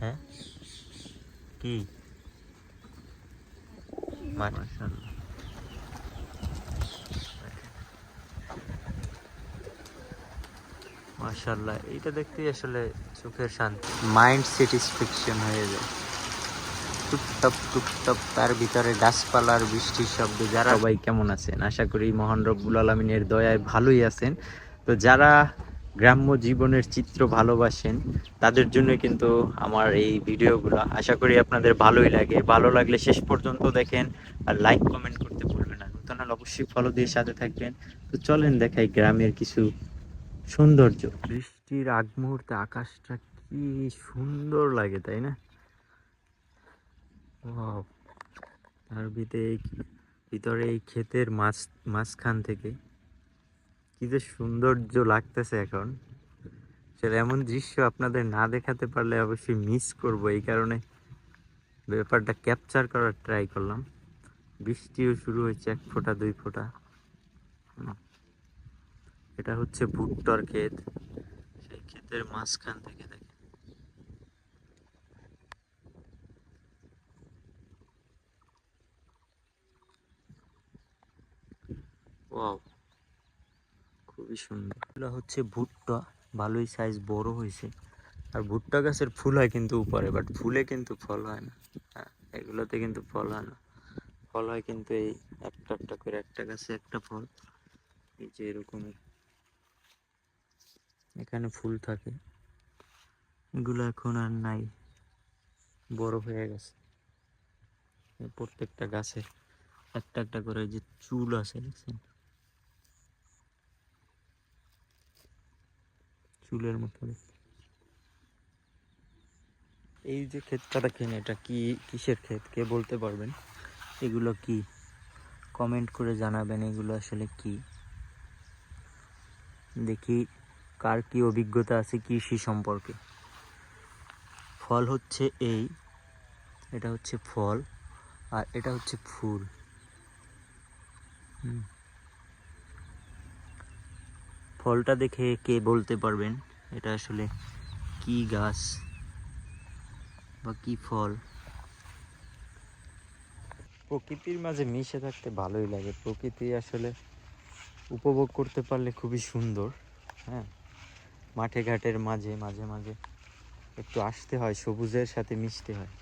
হ্যাঁ? কি? মাশাআল্লাহ মাশাআল্লাহ এইটা দেখতেই আসলে চোখের শান্তি। মাইন্ড স্যাটিসফ্যাকশন হয়ে যায়। টুকটাপ টুকটাপ তার ভিতরে গাছপালার বৃষ্টির শব্দ। যারা সবাই কেমন আছেন? আশা করি মহান রব্বুল আলমিনের দয়ায় ভালোই আছেন। তো যারা গ্রাম্য জীবনের চিত্র ভালোবাসেন, তাদের জন্য কিন্তু আমার এই ভিডিওগুলো। আশা করি আপনাদের ভালোই লাগে। ভালো লাগলে শেষ পর্যন্ত দেখেন আর লাইক কমেন্ট করতে ভুলবেন না। নতুন অবশ্যই ফলো দিয়ে সাথে থাকবেন। তো চলেন দেখাই গ্রামের কিছু সৌন্দর্য। বৃষ্টির আগ মুহূর্তে আকাশটা কি সুন্দর লাগে, তাই না! তার ভিতরে ভিতরে এই ক্ষেতের মাছ, মাঝখান থেকে কি যে সৌন্দর্য লাগতেছে এখন। সেটা এমন দৃশ্য আপনাদের না দেখাতে পারলে অবশ্যই মিস করব। এই কারণে ব্যাপারটা ক্যাপচার করার ট্রাই করলাম। বৃষ্টিও শুরু হয়েছে এক ফোঁটা, দুই ফোঁটা। এটা হচ্ছে ভুট্টার ক্ষেত। সেই ক্ষেতের মাঝখান থেকে দেখেন। খুবই সুন্দর। এগুলো হচ্ছে ভুট্টা, ভালোই সাইজ বড় হয়েছে। আর ভুট্টা গাছের ফুল হয় কিন্তু উপরে বাট ফুলে কিন্তু ফল হয় না। হ্যাঁ এগুলোতে কিন্তু ফল হয় না। ফল হয় কিন্তু এই একটা একটা করে একটা গাছে একটা ফল। এই যে এরকম এখানে ফুল থাকে। এগুলো এখন আর নাই। বড় হয়ে গেছে। প্রত্যেকটা গাছে একটা একটা করে যে চুল আছে, দেখছেন? চুলের মতো। এই যে ক্ষেতটা দেখেন এটা কি, কিসের ক্ষেত? কে বলতে পারবেন? এগুলো কি? কমেন্ট করে জানাবেন এগুলো আসলে কি? দেখি কার কি অভিজ্ঞতা আছে কৃষি সম্পর্কে। ফল হচ্ছে এই, এটা হচ্ছে ফল, আর এটা হচ্ছে ফুল। হুম। ফলটা দেখে কে বলতে পারবেন? এটা আসলে কি গাছ বা কি ফল? প্রকৃতির মাঝে মিশে থাকতে ভালোই লাগে। প্রকৃতি আসলে উপভোগ করতে পারলে খুবই সুন্দর হ্যাঁ? মাঠে ঘাটের মাঝে মাঝে মাঝে একটু আসতে হয়, সবুজের সাথে মিশতে হয়।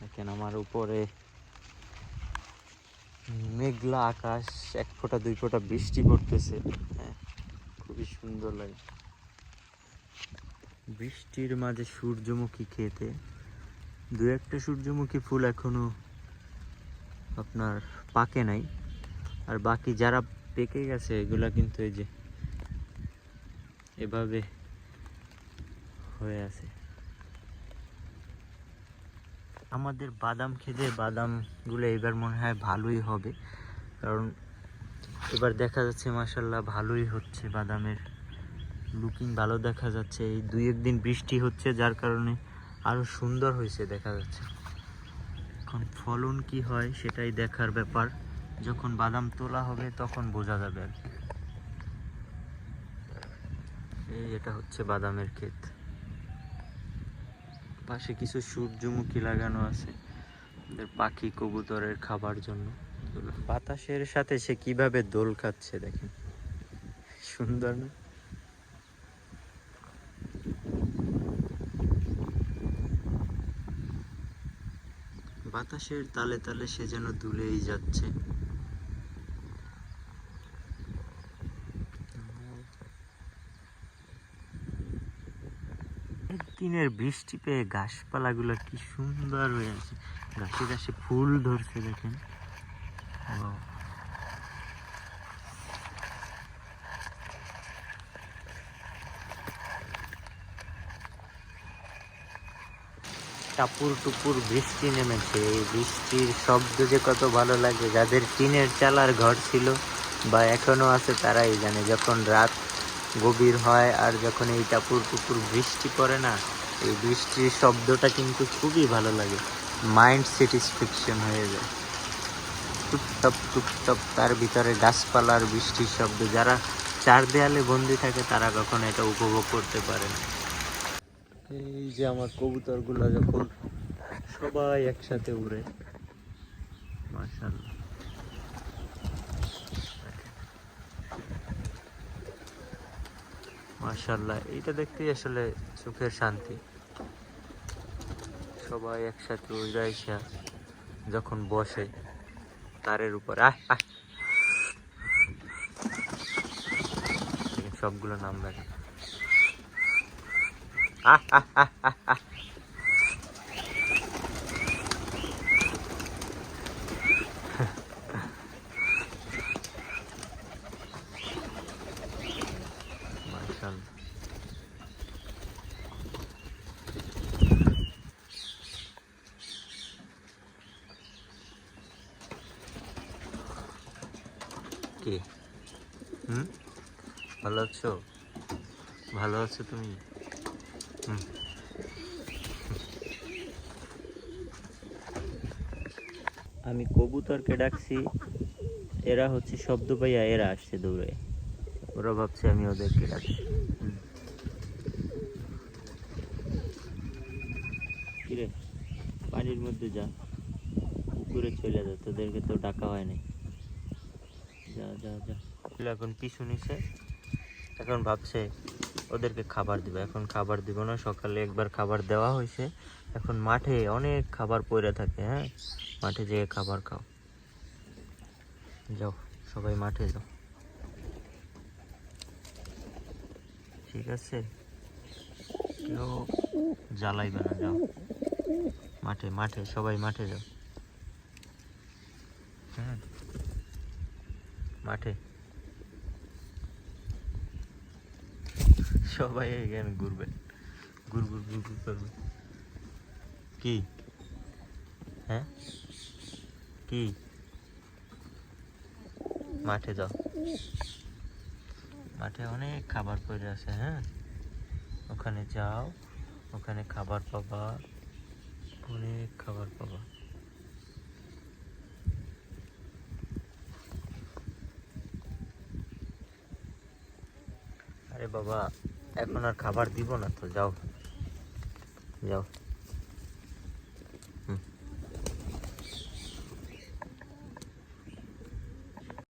দেখেন আমার উপরে মেঘলা আকাশ, এক ফোঁটা, দুই ফোঁটা বৃষ্টি পড়তেছে। খুবই সুন্দর লাগে। বৃষ্টির মাঝে সূর্যমুখী খেতে। দু একটা সূর্যমুখী ফুল এখনও আপনার পাকে নাই। আর বাকি যারা পেকে গেছে, এগুলা কিন্তু এই যে এভাবে হয়ে আছে। আমাদের বাদাম খেতে বাদামগুলো এবার মনে হয় ভালোই হবে। কারণ এবার দেখা যাচ্ছে মাসাল্লাহ ভালোই হচ্ছে বাদামের লুকিং ভালো দেখা যাচ্ছে। এই দুই একদিন বৃষ্টি হচ্ছে, যার কারণে আরও সুন্দর হয়েছে দেখা যাচ্ছে। এখন ফলন কি হয় সেটাই দেখার ব্যাপার। যখন বাদাম তোলা হবে, তখন বোঝা যাবে আর কি। এই এটা হচ্ছে বাদামের ক্ষেত। পাশে কিছু সূর্যমুখী লাগানো আছে পাখি কবুতরের খাবার জন্য। বাতাসের সাথে সে কীভাবে দোল খাচ্ছে দেখেন। সুন্দর না? বাতাসের তালে তালে সে যেন দুলেই যাচ্ছে। একদিনের বৃষ্টি পেয়ে গাছপালাগুলো কি সুন্দর হয়ে আছে। গাছে গাছে ফুল ধরছে দেখেন. টাপুর টুপুর বৃষ্টি নেমেছে। এই বৃষ্টির শব্দ যে কত ভালো লাগে। যাদের টিনের চালার ঘর ছিল বা এখনও আছে তারাই জানে, যখন রাত গভীর হয় আর যখন এই টাপুর টুপুর বৃষ্টি পড়ে না, এই বৃষ্টির শব্দটা কিন্তু খুবই ভালো লাগে। মাইন্ড স্যাটিসফ্যাকশন হয়ে যায়। টুপটাপ টুপটাপ তার ভিতরে গাছপালার বৃষ্টির শব্দ। যারা চার দেয়ালে বন্দি থাকে তারা কখনো এটা উপভোগ করতে পারে না। এই যে আমার কবুতরগুলো যখন সবাই একসাথে উড়ে। মাশাআল্লাহ। মাশাআল্লাহ এইটা দেখতেই আসলে সুখের শান্তি। সবাই একসাথে উড়ে যখন বসে তারের উপর আহ আহ সবগুলো নাম দেখেন আহ আহ আহ আহ আহ মাশাআল্লাহ কে? হুম? ভালো আছো? ভালো আছো তুমি? হুম। আমি কবুতরকে ডাকছি এরা হচ্ছে শব্দ পাইয়া এরা আসছে দৌড়ে ওরা ভাবছে আমি ওদেরকে ডাকছি। কিরে পানির মধ্যে যা পুকুরে চলে যা তোদেরকে তো ডাকা হয় নাই। এখন পিছু নিছে। এখন ভাবছে, ওদেরকে খাবার দিবে। এখন খাবার দিব না, সকালে একবার খাবার দেওয়া হয়েছে। এখন মাঠে অনেক খাবার পড়ে থাকে হ্যাঁ? মাঠে যেয়ে খাবার খাও। যাও, সবাই মাঠে যাও। ঠিক আছে? কেউ জ্বালাইবে না, যাও। মাঠে মাঠে, সবাই মাঠে যাও। হ্যাঁ? মাঠে। সবাই এখানে ঘুরবে। ঘুর ঘুর ঘুর ঘুর করবে কি? হ্যাঁ? কি? মাঠে যাও। মাঠে অনেক খাবার পড়ে আছে হ্যাঁ? ওখানে যাও, ওখানে খাবার পাবা। অনেক খাবার পাবা। বাবা এখন আর খাবার দিব না তো যাও। যাও।